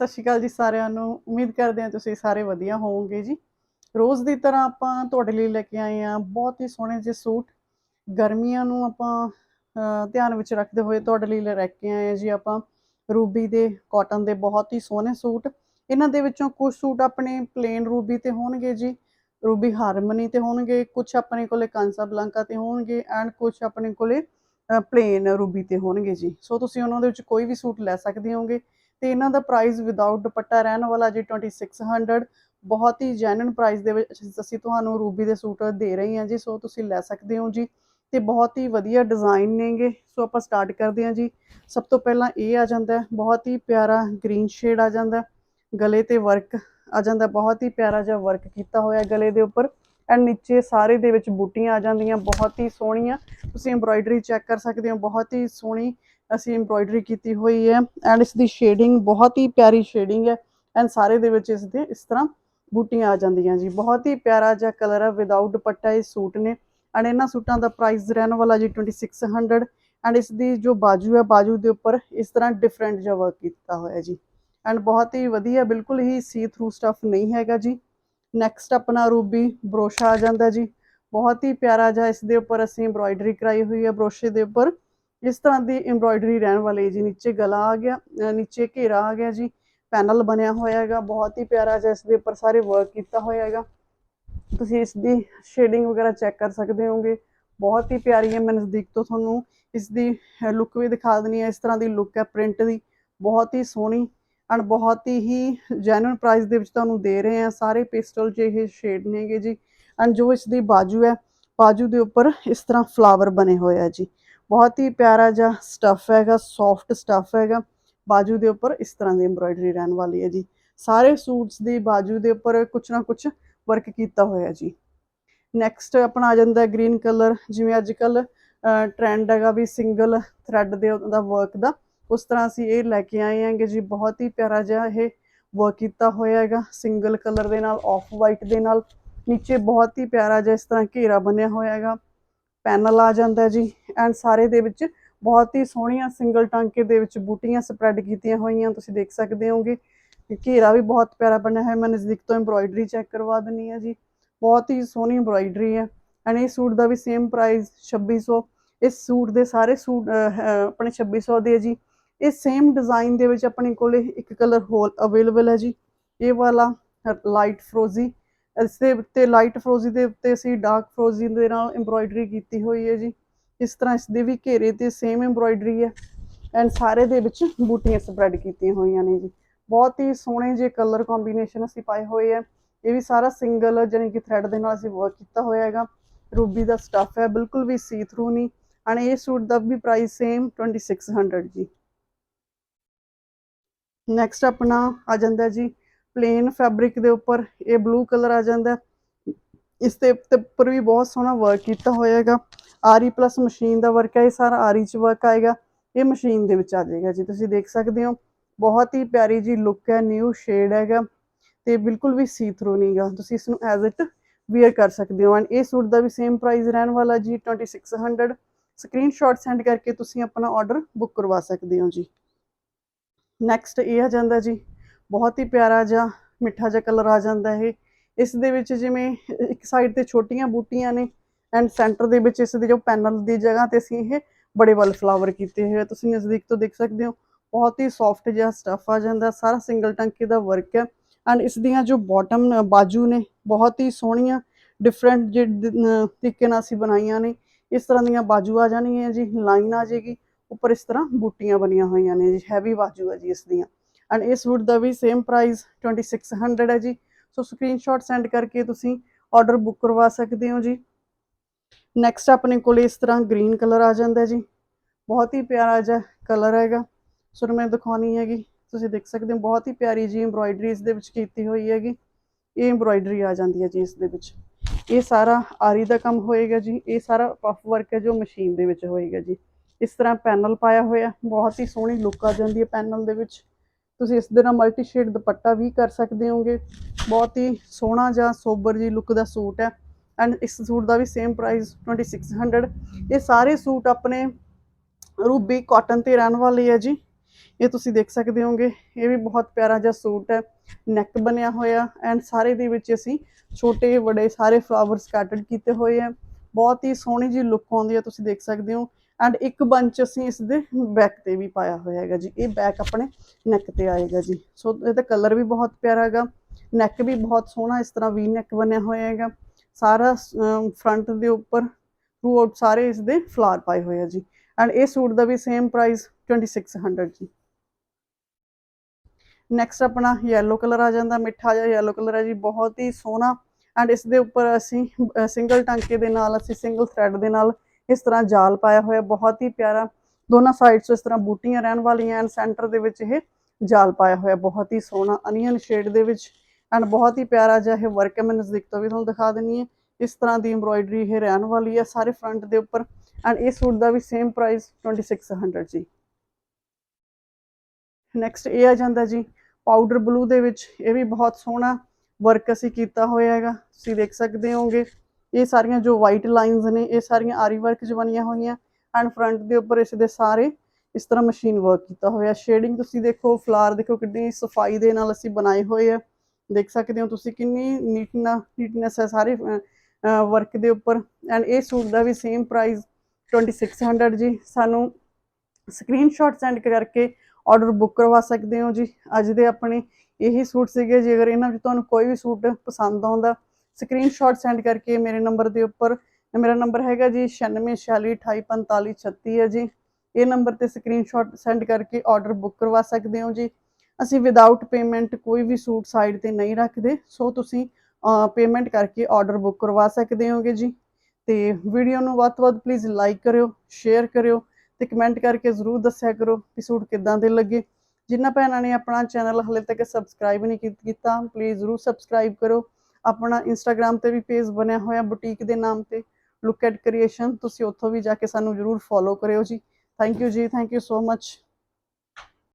ਸਤਿ ਸ਼੍ਰੀ ਅਕਾਲ ਜੀ ਸਾਰਿਆਂ ਨੂੰ। ਉਮੀਦ ਕਰਦੇ ਹਾਂ ਤੁਸੀਂ ਸਾਰੇ ਵਧੀਆ ਹੋਵੋਗੇ ਜੀ। ਰੋਜ਼ ਦੀ ਤਰ੍ਹਾਂ ਆਪਾਂ ਤੁਹਾਡੇ ਲਈ ਲੈ ਕੇ ਆਏ ਹਾਂ ਬਹੁਤ ਹੀ ਸੋਹਣੇ ਜਿਹੇ ਸੂਟ। ਗਰਮੀਆਂ ਨੂੰ ਆਪਾਂ ਧਿਆਨ ਵਿੱਚ ਰੱਖਦੇ ਹੋਏ ਤੁਹਾਡੇ ਲਈ ਲੈ ਕੇ ਆਏ ਹਾਂ ਜੀ ਆਪਾਂ। ਰੂਬੀ ਦੇ, ਕਾਟਨ ਦੇ ਬਹੁਤ ਹੀ ਸੋਹਣੇ ਸੂਟ। ਇਹਨਾਂ ਦੇ ਵਿੱਚੋਂ ਕੁਝ ਸੂਟ ਆਪਣੇ ਪਲੇਨ ਰੂਬੀ ਤੇ ਹੋਣਗੇ ਜੀ। ਰੂਬੀ ਹਾਰਮਨੀ ਤੇ ਹੋਣਗੇ, ਕੁਝ ਆਪਣੇ ਕੋਲੇ ਕਾਂਸਾ ਬਲਾਂਕਾ ਤੇ ਹੋਣਗੇ ਐਂਡ ਕੁਝ ਆਪਣੇ ਕੋਲੇ ਪਲੇਨ ਰੂਬੀ ਤੇ ਹੋਣਗੇ ਜੀ। ਸੋ ਤੁਸੀਂ ਉਹਨਾਂ ਦੇ ਵਿੱਚ ਕੋਈ ਵੀ ਸੂਟ ਲੈ ਸਕਦੇ ਹੋਗੇ। ਤੇ ਇਹਨਾਂ ਦਾ ਪ੍ਰਾਈਸ ਵਿਦਆਊਟ ਦੁਪੱਟਾ ਰਹਿਣ ਵਾਲਾ ਜੀ 2600 ਬਹੁਤ ਹੀ ਜੈਨੂਇਨ ਪ੍ਰਾਈਸ ਦੇ ਵਿੱਚ ਅਸੀਂ ਤੁਹਾਨੂੰ ਰੂਬੀ ਦੇ ਸੂਟ ਦੇ ਰਹੇ ਹਾਂ ਜੀ, ਸੋ ਤੁਸੀਂ ਲੈ ਸਕਦੇ ਹੋ ਜੀ ਤੇ ਬਹੁਤ ਹੀ ਵਧੀਆ ਡਿਜ਼ਾਈਨ ਨੇਗੇ। ਸੋ ਆਪਾਂ ਸਟਾਰਟ ਕਰਦੇ ਹਾਂ ਜੀ। ਸਭ ਤੋਂ ਪਹਿਲਾਂ ਇਹ ਆ ਜਾਂਦਾ ਬਹੁਤ ਹੀ ਪਿਆਰਾ ਗ੍ਰੀਨ ਸ਼ੇਡ ਆ ਜਾਂਦਾ ਗਲੇ ਤੇ ਵਰਕ ਆ ਜਾਂਦਾ ਬਹੁਤ ਹੀ ਪਿਆਰਾ ਜਿਹਾ ਵਰਕ ਕੀਤਾ ਹੋਇਆ ਗਲੇ ਦੇ ਉੱਪਰ ਐਂਡ ਨੀਚੇ ਸਾਰੇ ਦੇ ਵਿੱਚ ਬੂਟੀਆਂ ਆ ਜਾਂਦੀਆਂ, ਬਹੁਤ ਹੀ ਸੋਹਣੀਆਂ। ਤੁਸੀਂ ਐਮਬਰਾਇਡਰੀ ਚੈੱਕ ਕਰ ਸਕਦੇ ਹੋ, ਬਹੁਤ ਹੀ ਸੋਹਣੀ ਅਸੀਂ ਐਮਬਰਾਇਡਰੀ ਕੀਤੀ ਹੋਈ ਹੈ ਐਂਡ ਇਸ ਦੀ ਸ਼ੇਡਿੰਗ ਬਹੁਤ ਹੀ ਪਿਆਰੀ ਸ਼ੇਡਿੰਗ ਹੈ ਐਂਡ ਸਾਰੇ ਦੇ ਵਿੱਚ ਇਸ ਦੇ ਇਸ ਤਰ੍ਹਾਂ ਬੂਟੀਆਂ ਆ ਜਾਂਦੀਆਂ ਜੀ। ਬਹੁਤ ਹੀ ਪਿਆਰਾ ਜਿਹਾ ਕਲਰ ਹੈ ਵਿਦਆਊਟ ਦੁਪੱਟਾ ਇਹ ਸੂਟ ਨੇ ਐਂਡ ਇਹਨਾਂ ਸੂਟਾਂ ਦਾ ਪ੍ਰਾਈਸ ਰਹਿਣ ਵਾਲਾ ਜੀ 2600 ਐਂਡ ਇਸ ਦੀ ਜੋ ਬਾਜੂ ਹੈ ਬਾਜੂ ਦੇ ਉੱਪਰ ਇਸ ਤਰ੍ਹਾਂ ਡਿਫਰੈਂਟ ਜਿਹਾ ਵਰਕ ਕੀਤਾ ਹੋਇਆ ਜੀ। ਐਂਡ ਬਹੁਤ ਹੀ ਵਧੀਆ ਬਿਲਕੁਲ ਹੀ ਸੀ ਥਰੂ ਸਟਫ ਨਹੀਂ ਹੈਗਾ ਜੀ। ਨੈਕਸਟ ਆਪਣਾ ਰੂਬੀ ਬਰੋਸ਼ਾ ਆ ਜਾਂਦਾ ਜੀ। ਬਹੁਤ ਹੀ ਪਿਆਰਾ ਜਿਹਾ ਇਸ ਦੇ ਉੱਪਰ ਅਸੀਂ ਐਮਬਰਾਇਡਰੀ ਕਰਾਈ ਹੋਈ ਹੈ ਬਰੋਸ਼ੇ ਦੇ ਉੱਪਰ। ਇਸ ਤਰ੍ਹਾਂ ਦੀ ਐਮਬਰਾਇਡਰੀ ਰਹਿਣ ਵਾਲੀ ਜੀ, ਨੀਚੇ ਗਲਾ ਆ ਗਿਆ ਨੀਚੇ ਘੇਰਾ ਆ ਗਿਆ ਜੀ, ਪੈਨਲ ਬਣਿਆ ਹੋਇਆ ਹੈਗਾ, ਬਹੁਤ ਹੀ ਪਿਆਰਾ ਜਿਹਾ ਇਸ ਦੇ ਉੱਪਰ ਸਾਰੇ ਵਰਕ ਕੀਤਾ ਹੋਇਆ ਹੈਗਾ। ਤੁਸੀਂ ਇਸ ਦੀ ਸ਼ੇਡਿੰਗ ਵਗੈਰਾ ਚੈੱਕ ਕਰ ਸਕਦੇ ਹੋਗੇ ਬਹੁਤ ਹੀ ਪਿਆਰੀ ਹੈ ਮੈਂ ਨਜ਼ਦੀਕ ਤੋਂ ਤੁਹਾਨੂੰ ਇਸ ਦੀ ਲੁੱਕ ਵੀ ਦਿਖਾ ਦਿੰਨੀ ਹੈ, ਇਸ ਤਰ੍ਹਾਂ ਦੀ ਲੁੱਕ ਹੈ ਪ੍ਰਿੰਟ ਦੀ, ਬਹੁਤ ਹੀ ਸੋਹਣੀ ਐਂਡ ਬਹੁਤ ਹੀ ਜੈਨੂਇਨ ਪ੍ਰਾਈਸ ਦੇ ਵਿੱਚ ਤੁਹਾਨੂੰ ਦੇ ਰਹੇ ਆ ਸਾਰੇ ਪੇਸਟਲ ਪਿਸਟਲ ਇਹ ਸ਼ੇਡ ਨੇਗੇ ਜੀ ਐਂਡ ਜੋ ਇਸ ਦੀ ਬਾਜੂ ਹੈ, ਬਾਜੂ ਦੇ ਉੱਪਰ ਇਸ ਤਰ੍ਹਾਂ ਫਲਾਵਰ ਬਣੇ ਹੋਏ ਆ ਜੀ। ਬਹੁਤ ਹੀ ਪਿਆਰਾ ਜਿਹਾ ਸਟਫ ਹੈਗਾ ਸੌਫਟ ਸਟਫ ਹੈਗਾ। ਬਾਜੂ ਦੇ ਉੱਪਰ ਇਸ ਤਰ੍ਹਾਂ ਦੀ ਐਮਬਰਾਇਡਰੀ ਰਹਿਣ ਵਾਲੀ ਹੈ ਜੀ। ਸਾਰੇ ਸੂਟਸ ਦੀ ਬਾਜੂ ਦੇ ਉੱਪਰ ਕੁਛ ਨਾ ਕੁਛ ਵਰਕ ਕੀਤਾ ਹੋਇਆ ਜੀ। ਨੈਕਸਟ ਆਪਣਾ ਆ ਜਾਂਦਾ ਗ੍ਰੀਨ ਕਲਰ ਜਿਵੇਂ ਅੱਜ ਕੱਲ ਟ੍ਰੈਂਡ ਹੈਗਾ ਵੀ ਸਿੰਗਲ ਥ੍ਰੈਡ ਦੇ ਉਹਦਾ ਵਰਕ ਦਾ। ਉਸ ਤਰ੍ਹਾਂ ਅਸੀਂ ਇਹ ਲੈ ਕੇ ਆਏ ਹਾਂਗੇ ਜੀ। ਬਹੁਤ ਹੀ ਪਿਆਰਾ ਜਿਹਾ ਇਹ ਵਰਕ ਕੀਤਾ ਹੋਇਆ ਹੈਗਾ ਸਿੰਗਲ ਕਲਰ ਦੇ ਨਾਲ ਆਫ ਵਾਈਟ ਦੇ ਨਾਲ। ਨੀਚੇ ਬਹੁਤ ਹੀ ਪਿਆਰਾ ਜਿਹਾ ਇਸ ਤਰ੍ਹਾਂ ਘੇਰਾ ਬਣਿਆ ਹੋਇਆ ਹੈਗਾ। ਪੈਨਲ ਆ ਜਾਂਦਾ ਜੀ। ਐਂਡ ਸਾਰੇ ਦੇ ਵਿੱਚ ਬਹੁਤ ਹੀ ਸੋਹਣੀਆਂ ਸਿੰਗਲ ਟਾਂਕੇ ਦੇ ਵਿੱਚ ਬੂਟੀਆਂ ਸਪਰੈਡ ਕੀਤੀਆਂ ਹੋਈਆਂ ਤੁਸੀਂ ਦੇਖ ਸਕਦੇ ਹੋਗੇ ਘੇਰਾ ਵੀ ਬਹੁਤ ਪਿਆਰਾ ਬਣਿਆ ਹੋਇਆ ਮੈਂ ਨਜ਼ਦੀਕ ਤੋਂ ਐਮਬਰਾਇਡਰੀ ਚੈੱਕ ਕਰਵਾ ਦਿੰਨੀ ਆ ਜੀ। ਬਹੁਤ ਹੀ ਸੋਹਣੀ ਐਮਬਰਾਇਡਰੀ ਹੈ। ਐਂਡ ਇਹ ਸੂਟ ਦਾ ਵੀ ਸੇਮ ਪ੍ਰਾਈਸ 2600 ਇਸ ਸੂਟ ਦੇ ਸਾਰੇ ਸੂਟ ਅਹ, ਅਹ, ਆਪਣੇ 2600 ਦੇ ਜੀ। ਇਹ ਸੇਮ ਡਿਜ਼ਾਈਨ ਦੇ ਵਿੱਚ ਆਪਣੇ ਕੋਲੇ ਇੱਕ ਕਲਰ ਹੋਰ ਅਵੇਲੇਬਲ ਹੈ ਜੀ। ਇਹ ਵਾਲਾ ਲਾਈਟ ਫਰੋਜ਼ੀ ਇਸ ਦੇ ਉੱਤੇ ਲਾਈਟ ਫਰੋਜ਼ੀ ਦੇ ਉੱਤੇ ਅਸੀਂ ਡਾਰਕ ਫਰੋਜ਼ੀ ਦੇ ਨਾਲ ਐਮਬਰਾਇਡਰੀ ਕੀਤੀ ਹੋਈ ਹੈ ਜੀ। ਇਸ ਤਰ੍ਹਾਂ ਇਸ ਦੇ ਵੀ ਘੇਰੇ ਤੇ ਸੇਮ ਐਮਬਰਾਇਡਰੀ ਹੈ ਐਂਡ ਸਾਰੇ ਦੇ ਵਿੱਚ ਬੂਟੀਆਂ ਸਪਰੈਡ ਕੀਤੀਆਂ ਹੋਈਆਂ ਨੇ ਜੀ। ਬਹੁਤ ਹੀ ਸੋਹਣੇ ਜਿਹੇ ਕਲਰ ਕੰਬੀਨੇਸ਼ਨ ਅਸੀਂ ਪਾਏ ਹੋਏ ਆ। ਇਹ ਵੀ ਸਾਰਾ ਸਿੰਗਲ ਜਾਨੀ ਕਿ ਥ੍ਰੈਡ ਦੇ ਨਾਲ ਅਸੀਂ ਵਰਕ ਕੀਤਾ ਹੋਇਆ ਹੈਗਾ। ਰੂਬੀ ਦਾ ਸਟੱਫ ਹੈ, ਬਿਲਕੁਲ ਵੀ ਸੀ ਥਰੂ ਨਹੀਂ। ਐਂਡ ਇਹ ਸੂਟ ਦਾ ਵੀ ਪ੍ਰਾਈਸ ਸੇਮ 2600 ਜੀ। ਨੈਕਸਟ ਆਪਣਾ ਆ ਜਾਂਦਾ ਜੀ ਪਲੇਨ ਫੈਬਰਿਕ ਦੇ ਉੱਪਰ ਇਹ ਬਲੂ ਕਲਰ ਆ ਜਾਂਦਾ ਇਸ ਦੇ ਉੱਪਰ ਵੀ ਬਹੁਤ ਸੋਹਣਾ ਵਰਕ ਕੀਤਾ ਹੋਇਆ ਹੈਗਾ। ਆਰੀ ਪਲੱਸ ਮਸ਼ੀਨ ਦਾ ਵਰਕ ਹੈ, ਇਹ ਸਾਰਾ ਆਰੀ ਚ ਵਰਕ ਆਏਗਾ। ਇਹ ਮਸ਼ੀਨ ਦੇ ਵਿੱਚ ਆ ਜਾਏਗਾ ਜੀ, ਤੁਸੀਂ ਦੇਖ ਸਕਦੇ ਹੋ। ਬਹੁਤ ਹੀ ਪਿਆਰੀ ਜੀ ਲੁੱਕ ਹੈ ਨਿਊ ਸ਼ੇਡ ਹੈਗਾ। ਤੇ ਬਿਲਕੁਲ ਵੀ ਸੀ ਥਰੂ ਨਹੀਂਗਾ ਤੁਸੀਂ ਇਸ ਨੂੰ ਐਜ਼ ਇਟ ਵੀਅਰ ਕਰ ਸਕਦੇ ਹੋ। ਐਂਡ ਇਹ ਸੂਟ ਦਾ ਵੀ ਸੇਮ ਪ੍ਰਾਈਸ ਰਹਿਣ ਵਾਲਾ ਜੀ 2600 ਸਕਰੀਨਸ਼ਾਟ ਸੈਂਡ ਕਰਕੇ ਤੁਸੀਂ ਆਪਣਾ ਆਰਡਰ ਬੁੱਕ ਕਰਵਾ ਸਕਦੇ ਹੋ ਜੀ। ਨੈਕਸਟ ਇਹ ਆ ਜਾਂਦਾ ਜੀ। ਬਹੁਤ ਹੀ ਪਿਆਰਾ ਜਿਹਾ, ਮਿੱਠਾ ਜਿਹਾ ਕਲਰ ਆ ਜਾਂਦਾ ਹੈ ਇਸ ਦੇ ਵਿੱਚ ਜਿਵੇਂ ਇੱਕ ਸਾਈਡ ਤੇ ਛੋਟੀਆਂ ਬੂਟੀਆਂ ਨੇ ਐਂਡ ਸੈਂਟਰ ਦੇ ਵਿੱਚ ਇਸ ਦੇ ਜੋ ਪੈਨਲ ਦੀ ਜਗ੍ਹਾ ਤੇ ਅਸੀਂ ਇਹ ਬੜੇ ਵੱਲ ਫਲਾਵਰ ਕੀਤੇ ਹੋਏ ਆ। ਤੁਸੀਂ ਨਜ਼ਦੀਕ ਤੋਂ ਦੇਖ ਸਕਦੇ ਹੋ, ਬਹੁਤ ਹੀ ਸੌਫਟ ਜਿਹਾ ਸਟਫ ਆ ਜਾਂਦਾ, ਸਾਰਾ ਸਿੰਗਲ ਟੰਕੇ ਦਾ ਵਰਕ ਹੈ। ਐਂਡ ਇਸ ਦੀਆਂ ਜੋ ਬਾਟਮ ਬਾਜੂ ਨੇ, ਬਹੁਤ ਹੀ ਸੋਹਣੀਆਂ ਡਿਫਰੈਂਟ ਤਰੀਕੇ ਨਾਲ ਅਸੀਂ ਬਣਾਈਆਂ ਨੇ। ਇਸ ਤਰ੍ਹਾਂ ਦੀਆਂ ਬਾਜੂ ਆ ਜਾਣੀਆਂ ਜੀ ਲਾਈਨ ਆ ਜਾਏਗੀ, ਉੱਪਰ ਇਸ ਤਰ੍ਹਾਂ ਬੂਟੀਆਂ ਬਣੀਆਂ ਹੋਈਆਂ ਨੇ ਜੀ ਹੈਵੀ ਬਾਜੂ ਆ ਜੀ ਇਸ ਦੀਆਂ। ਐਂਡ ਇਸ ਸੂਟ ਦਾ ਵੀ ਸੇਮ ਪ੍ਰਾਈਸ 2600 ਹੈ ਜੀ ਸੋ ਸਕਰੀਨਸ਼ਾਟ ਸੈਂਡ ਕਰਕੇ ਤੁਸੀਂ ਆਰਡਰ ਬੁੱਕ ਕਰਵਾ ਸਕਦੇ ਹੋ ਜੀ ਨੈਕਸਟ ਆਪਣੇ ਕੋਲ ਇਸ ਤਰ੍ਹਾਂ ਗ੍ਰੀਨ ਕਲਰ ਆ ਜਾਂਦਾ ਜੀ ਬਹੁਤ ਹੀ ਪਿਆਰਾ ਜਿਹਾ ਕਲਰ ਹੈਗਾ ਸੋ ਮੈਂ ਦਿਖਾਉਣੀ ਹੈਗੀ ਤੁਸੀਂ ਦੇਖ ਸਕਦੇ ਹੋ ਬਹੁਤ ਹੀ ਪਿਆਰੀ ਜੀ ਐਮਬਰਾਇਡਰੀ ਇਸ ਦੇ ਵਿੱਚ ਕੀਤੀ ਹੋਈ ਹੈਗੀ ਇਹ ਐਮਬਰਾਇਡਰੀ ਆ ਜਾਂਦੀ ਹੈ ਜੀ ਇਸ ਦੇ ਵਿੱਚ ਇਹ ਸਾਰਾ ਆਰੀ ਦਾ ਕੰਮ ਹੋਏਗਾ ਜੀ ਇਹ ਸਾਰਾ ਪਫ ਵਰਕ ਹੈ ਜੋ ਮਸ਼ੀਨ ਦੇ ਵਿੱਚ ਹੋਏਗਾ ਜੀ ਇਸ ਤਰ੍ਹਾਂ ਪੈਨਲ ਪਾਇਆ ਹੋਇਆ ਬਹੁਤ ਹੀ ਸੋਹਣੀ ਲੁੱਕ ਆ ਜਾਂਦੀ ਹੈ ਪੈਨਲ ਦੇ ਵਿੱਚ ਤੁਸੀਂ ਇਸ ਦੇ ਨਾਲ ਮਲਟੀ ਸ਼ੇਡ ਦੁਪੱਟਾ ਵੀ ਕਰ ਸਕਦੇ ਹੋਗੇ। ਬਹੁਤ ਹੀ ਸੋਹਣਾ ਜਾਂ ਸੋਬਰ ਜੀ ਲੁੱਕ ਦਾ ਸੂਟ ਹੈ। ਐਂਡ ਇਸ ਸੂਟ ਦਾ ਵੀ ਸੇਮ ਪ੍ਰਾਈਸ 2600 ਇਹ ਸਾਰੇ ਸੂਟ ਆਪਣੇ ਰੂਬੀ ਕਾਟਨ ਤੇ ਰਹਿਣ ਵਾਲੇ ਹੈ ਜੀ। ਇਹ ਤੁਸੀਂ ਦੇਖ ਸਕਦੇ ਹੋਗੇ। ਇਹ ਵੀ ਬਹੁਤ ਪਿਆਰਾ ਜਿਹਾ ਸੂਟ ਹੈ। ਨੈਕ ਬਣਿਆ ਹੋਇਆ। ਐਂਡ ਸਾਰੇ ਦੇ ਵਿੱਚ ਅਸੀਂ ਛੋਟੇ, ਵੱਡੇ ਸਾਰੇ ਫਲਾਵਰਸ ਸਕੈਟਰਡ ਕੀਤੇ ਹੋਏ ਆ। ਬਹੁਤ ਹੀ ਸੋਹਣੀ ਜੀ ਲੁੱਕ ਆਉਂਦੀ ਹੈ ਤੁਸੀਂ ਦੇਖ ਸਕਦੇ ਹੋ। ਐਂਡ ਇੱਕ ਬੰਚ ਅਸੀਂ ਇਸ ਦੇ ਬੈਕ ਤੇ ਵੀ ਪਾਇਆ ਹੋਇਆ ਹੈਗਾ ਜੀ। ਇਹ ਬੈਕ ਆਪਣੇ ਨੈਕ ਤੇ ਆਏਗਾ ਜੀ। ਸੋ ਇਹਦਾ ਕਲਰ ਵੀ ਬਹੁਤ ਪਿਆਰਾ ਹੈਗਾ। ਨੈਕ ਵੀ ਬਹੁਤ ਸੋਹਣਾ, ਇਸ ਤਰ੍ਹਾਂ ਵੀ ਨੈਕ ਬਣਿਆ ਹੋਇਆ ਹੈਗਾ। ਸਾਰਾ ਫਰੰਟ ਦੇ ਉੱਪਰ ਥਰੂ ਆਊਟ ਸਾਰੇ ਇਸ ਦੇ ਫਲਾਰ ਪਾਏ ਹੋਏ ਆ ਜੀ। ਐਂਡ ਇਹ ਸੂਟ ਦਾ ਵੀ ਸੇਮ ਪ੍ਰਾਈਸ 2600 ਜੀ। ਨੈਕਸਟ ਆਪਣਾ yellow ਕਲਰ ਆ ਜਾਂਦਾ, ਮਿੱਠਾ ਜਿਹਾ yellow ਕਲਰ ਹੈ ਜੀ, ਬਹੁਤ ਹੀ ਸੋਹਣਾ। ਐਂਡ ਇਸ ਦੇ ਉੱਪਰ ਅਸੀਂ ਸਿੰਗਲ ਟਾਂਕੇ ਦੇ ਨਾਲ, ਅਸੀਂ ਸਿੰਗਲ ਥ੍ਰੈਡ ਦੇ ਨਾਲ ਇਸ ਤਰ੍ਹਾਂ ਜਾਲ ਪਾਇਆ ਹੋਇਆ, ਬਹੁਤ ਹੀ ਪਿਆਰਾ, ਦੋਨਾਂ ਸਾਈਡਸ ਤੋਂ ਇਸ ਤਰ੍ਹਾਂ ਬੂਟੀਆਂ ਰਹਿਣ ਵਾਲੀਆਂ ਐਂਡ ਸੈਂਟਰ ਦੇ ਵਿੱਚ ਇਹ ਜਾਲ ਪਾਇਆ ਹੋਇਆ, ਬਹੁਤ ਹੀ ਸੋਹਣਾ ਅਨੀਅਨ ਸ਼ੇਡ ਦੇ ਵਿੱਚ ਐਂਡ ਬਹੁਤ ਹੀ ਪਿਆਰਾ ਜਿਹਾ ਇਹ ਵਰਕ ਹੈ ਮੈਂ ਨਜ਼ਦੀਕ ਤੋਂ ਵੀ ਤੁਹਾਨੂੰ ਦਿਖਾ ਦਿੰਨੀ ਹੈ। ਇਸ ਤਰ੍ਹਾਂ ਦੀ ਐਮਬ੍ਰੋਇਡਰੀ ਇਹ ਰਹਿਣ ਵਾਲੀ ਹੈ, ਸਾਰੇ ਫਰੰਟ ਦੇ ਉੱਪਰ ਐਂਡ ਇਹ ਸੂਟ ਦਾ ਵੀ ਸੇਮ ਪ੍ਰਾਈਸ 2600 ਜੀ। ਨੈਕਸਟ ਇਹ ਆ ਜਾਂਦਾ ਜੀ ਪਾਊਡਰ ਬਲੂ ਦੇ ਵਿੱਚ, ਇਹ ਵੀ ਬਹੁਤ ਸੋਹਣਾ ਵਰਕ ਅਸੀਂ ਕੀਤਾ ਹੋਇਆ ਹੈਗਾ, ਤੁਸੀਂ ਦੇਖ ਸਕਦੇ ਹੋਗੇ ਇਹ ਸਾਰੀਆਂ ਜੋ ਵਾਈਟ ਲਾਈਨਸ ਨੇ, ਇਹ ਸਾਰੀਆਂ ਆਰੀ ਵਰਕ 'ਚ ਬਣੀਆਂ ਹੋਈਆਂ ਐਂਡ ਫਰੰਟ ਦੇ ਉੱਪਰ ਇਸ ਦੇ ਸਾਰੇ ਇਸ ਤਰ੍ਹਾਂ ਮਸ਼ੀਨ ਵਰਕ ਕੀਤਾ ਹੋਇਆ। ਸ਼ੇਡਿੰਗ ਤੁਸੀਂ ਦੇਖੋ ਫਲਾਰ ਦੇਖੋ ਕਿੰਨੀ ਸਫ਼ਾਈ ਦੇ ਨਾਲ ਅਸੀਂ ਬਣਾਏ ਹੋਏ ਆ। ਦੇਖ ਸਕਦੇ ਹੋ ਤੁਸੀਂ ਕਿੰਨੀ ਨੀਟਨਾ ਨੀਟਨੈਸ ਹੈ ਸਾਰੇ ਵਰਕ ਦੇ ਉੱਪਰ। ਐਂਡ ਇਹ ਸੂਟ ਦਾ ਵੀ ਸੇਮ ਪ੍ਰਾਈਸ 2600 ਜੀ। ਸਾਨੂੰ ਸਕਰੀਨਸ਼ਾਟ ਸੈਂਡ ਕਰਕੇ ਆਰਡਰ ਬੁੱਕ ਕਰਵਾ ਸਕਦੇ ਹੋ ਜੀ। ਅੱਜ ਦੇ ਆਪਣੇ ਇਹੀ ਸੂਟ ਸੀਗੇ। ਜੇ ਅਗਰ ਇਹਨਾਂ ਵਿੱਚ ਤੁਹਾਨੂੰ ਕੋਈ ਵੀ ਸੂਟ ਪਸੰਦ ਆਉਂਦਾ ਸਕਰੀਨਸ਼ਾਟ ਸੈਂਡ ਕਰਕੇ ਮੇਰੇ ਨੰਬਰ ਦੇ ਉੱਪਰ। ਮੇਰਾ ਨੰਬਰ ਹੈਗਾ ਜੀ 9646284536 ਹੈ ਜੀ। ਇਹ ਨੰਬਰ ਤੇ ਸਕਰੀਨਸ਼ਾਟ ਸੈਂਡ ਕਰਕੇ ਆਰਡਰ ਬੁੱਕ ਕਰਵਾ ਸਕਦੇ ਹੋ ਜੀ। ਅਸੀਂ ਵਿਦਆਊਟ ਪੇਮੈਂਟ ਕੋਈ ਵੀ ਸੂਟ ਸਾਈਡ ਤੇ ਨਹੀਂ ਰੱਖਦੇ ਸੋ ਤੁਸੀਂ ਪੇਮੈਂਟ ਕਰਕੇ ਆਰਡਰ ਬੁੱਕ ਕਰਵਾ ਸਕਦੇ ਹੋਗੇ ਜੀ। ਤੇ ਵੀਡੀਓ ਨੂੰ ਵੱਧ ਤੋਂ ਵੱਧ ਪਲੀਜ਼ ਲਾਈਕ ਕਰਿਓ ਸ਼ੇਅਰ ਕਰਿਓ ਤੇ ਕਮੈਂਟ ਕਰਕੇ ਜ਼ਰੂਰ ਦੱਸਿਆ ਕਰੋ ਕਿ ਸੂਟ ਕਿੱਦਾਂ ਦੇ ਲੱਗੇ। ਜਿਨ੍ਹਾਂ ਭੈਣਾਂ ਨੇ ਆਪਣਾ ਚੈਨਲ ਹਲੇ ਤੱਕ ਸਬਸਕ੍ਰਾਈਬ ਨਹੀਂ ਕੀ- ਕੀਤਾ ਪਲੀਜ਼ ਜ਼ਰੂਰ ਸਬਸਕ੍ਰਾਈਬ ਕਰੋ। ਆਪਣਾ ਇੰਸਟਾਗ੍ਰam ਤੇ ਵੀ ਪੇਜ ਬਣਿਆ ਹੋਇਆ ਬੁਟੀਕ ਦੇ ਨਾਮ ਤੇ। ਲੁੱਕ ਐਟ ਕ੍ਰੀਏਸ਼ਨ ਤੁਸੀਂ ਉੱਥੋਂ ਵੀ ਜਾ ਕੇ ਸਾਨੂੰ ਜ਼ਰੂਰ ਫੋਲੋ ਕਰਿਓ ਜੀ। ਥੈਂਕ ਯੂ ਜੀ ਥੈਂਕ ਯੂ ਸੋ ਮੱਚ